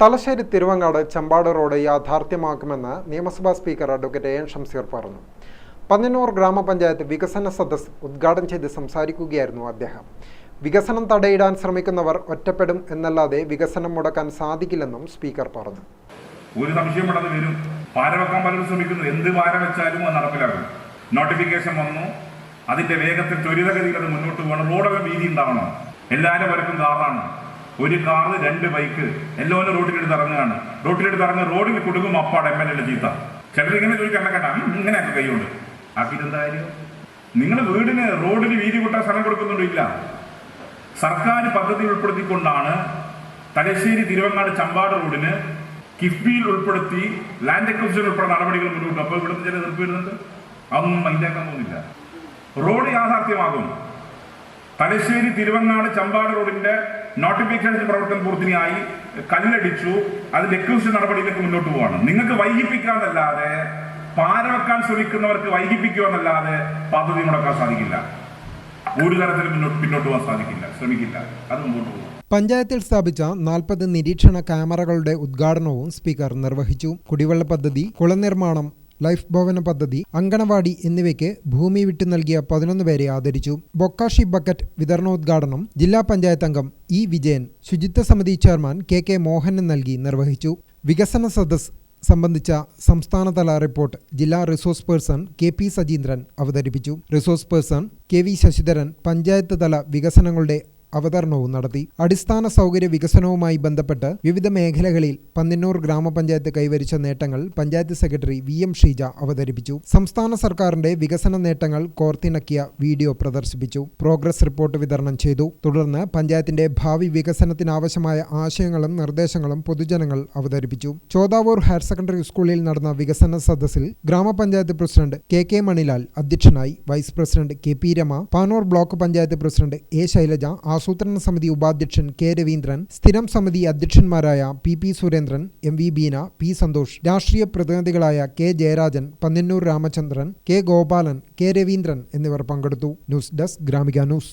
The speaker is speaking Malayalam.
തലശ്ശേരി തിരുവങ്ങാട് ചമ്പാട് റോഡ് യാഥാർത്ഥ്യമാക്കുമെന്ന് നിയമസഭാ സ്പീക്കർ അഡ്വക്കേറ്റ് എൻ ഷംസീർ പറഞ്ഞു. പന്നന്നൂർ ഗ്രാമപഞ്ചായത്ത് വികസന സദസ് ഉദ്ഘാടനം ചെയ്ത് സംസാരിക്കുകയായിരുന്നു അദ്ദേഹം. വികസനം തടയിടാൻ ശ്രമിക്കുന്നവർ ഒറ്റപ്പെടും എന്നല്ലാതെ വികസനം മുടക്കാൻ സാധിക്കില്ലെന്നും സ്പീക്കർ പറഞ്ഞു. ഒരു സംശയം ഇവിടെ വരും. പാരവെക്കാൻ പലരും ശ്രമിക്കുന്നു. എന്ത് പാര വെച്ചാലും അത് നടപ്പിലാക്കും നോട്ടിഫിക്കേഷൻ വന്നു. അതിന്റെ വേഗത്തിൽ ത്വരിതഗതിയിൽ അത് മുന്നോട്ട് പോകണം. റോഡൊക്കെ വീതി ഉണ്ടാവണം എല്ലാവരും വരക്കും കാറാണ്. ഒരു കാറ് രണ്ട് ബൈക്ക് എല്ലാവരും റോട്ടിലിട്ട് ഇറങ്ങുകയാണ്. റോട്ടിലിട്ട് ഇറങ്ങി റോഡിൽ കൊടുക്കും അപ്പാട് എം എൽ എ ചീത്ത. ചിലർ ഇങ്ങനെ ചോദിക്കാൻ കേട്ടാ ഇങ്ങനെയൊക്കെ കൈകൊണ്ട് ആക്കിയിട്ട് എന്താ കാര്യം? നിങ്ങൾ വീടിന് റോഡിന് വീതി കൂട്ടാൻ സ്ഥലം കൊടുക്കുന്നുണ്ടോ ഇല്ല? സർക്കാർ പദ്ധതി ഉൾപ്പെടുത്തിക്കൊണ്ടാണ് തലശ്ശേരി തിരുവങ്ങാട് ചമ്പാട് റോഡിന് കിഫ്ബിയിൽ ഉൾപ്പെടുത്തി ലാൻഡ് അക്വിസിഷൻ ഉൾപ്പെടെ നടപടികൾ മുന്നോട്ട് അപ്പോൾ ഇവിടുത്തെ ചില നിർത്തി വരുന്നുണ്ട്? അതൊന്നും മൈൻഡാക്കാൻ പോകുന്നില്ല. റോഡ് യാഥാർത്ഥ്യമാകും. തലശ്ശേരി തിരുവങ്ങാട് ചമ്പാട് റോഡിന്റെ നോട്ടിഫിക്കേഷൻ പ്രവർത്തനം പൂർത്തിയായി കല്ലടിച്ചു അതിന്റെ എക്വിസിഷൻ നടപടിയിലേക്ക് മുന്നോട്ട് പോവാണ്. നിങ്ങൾക്ക് വൈകിപ്പിക്കാന്നല്ലാതെ പാര വെക്കാൻ ശ്രമിക്കുന്നവർക്ക് വൈകിപ്പിക്കുമെന്നല്ലാതെ പദ്ധതി മുടക്കാൻ സാധിക്കില്ല. ഒരു തരത്തിലും മുന്നോട്ട് പിന്നോട്ട് പോകാൻ സാധിക്കില്ല ശ്രമിക്കില്ല. അത് മുമ്പോട്ട് പോകും പഞ്ചായത്തിൽ സ്ഥാപിച്ച നാൽപ്പത് നിരീക്ഷണ ക്യാമറകളുടെ ഉദ്ഘാടനവും സ്പീക്കർ നിർവഹിച്ചു. കുടിവെള്ള പദ്ധതി കുളനിർമ്മാണം ലൈഫ് ഭവന പദ്ധതി അങ്കണവാടി എന്നിവയ്ക്ക് ഭൂമി വിട്ടു നൽകിയ പതിനൊന്ന് പേരെ ആദരിച്ചു. ബൊക്കാഷി ബക്കറ്റ് വിതരണോദ്ഘാടനം ജില്ലാ പഞ്ചായത്ത് അംഗം ഇ വിജയൻ ശുചിത്വ സമിതി ചെയർമാൻ കെ കെ മോഹനൻ നൽകി നിർവഹിച്ചു. വികസന സദസ് സംബന്ധിച്ച സംസ്ഥാനതല റിപ്പോർട്ട് ജില്ലാ resource person K P Sajeendran അവതരിപ്പിച്ചു. Resource person K V Sasidharan panchayat തല വികസനങ്ങളുടെ അവതരണവും നടത്തി. അടിസ്ഥാന സൗകര്യ വികസനവുമായി ബന്ധപ്പെട്ട് വിവിധ മേഖലകളിൽ പന്നിന്നൂർ ഗ്രാമപഞ്ചായത്ത് കൈവരിച്ച നേട്ടങ്ങൾ panchayat secretary V M Sheeja അവതരിപ്പിച്ചു. സംസ്ഥാന സർക്കാരിന്റെ വികസന നേട്ടങ്ങൾ കോർത്തിണക്കിയ വീഡിയോ പ്രദർശിപ്പിച്ചു. പ്രോഗ്രസ് റിപ്പോർട്ട് വിതരണം ചെയ്തു. തുടർന്ന് പഞ്ചായത്തിന്റെ ഭാവി വികസനത്തിനാവശ്യമായ ആശയങ്ങളും നിർദ്ദേശങ്ങളും പൊതുജനങ്ങൾ അവതരിപ്പിച്ചു. ചോദാവൂർ ഹയർ സെക്കൻഡറി സ്കൂളിൽ നടന്ന വികസന സദസ്സിൽ ഗ്രാമപഞ്ചായത്ത് പ്രസിഡന്റ് കെ കെ മണിലാൽ അധ്യക്ഷനായി vice president K P Rama Panoor block panchayat president A Shailaja ആസൂത്രണ സമിതി ഉപാധ്യക്ഷൻ കെ രവീന്ദ്രൻ സ്ഥിരം സമിതി അധ്യക്ഷന്മാരായ P P Surendran M V Beena P Santhosh രാഷ്ട്രീയ പ്രതിനിധികളായ K Jayarajan Pannannur Ramachandran K Gopalan K Raveendran എന്നിവർ പങ്കെടുത്തു. News desk Gramika news.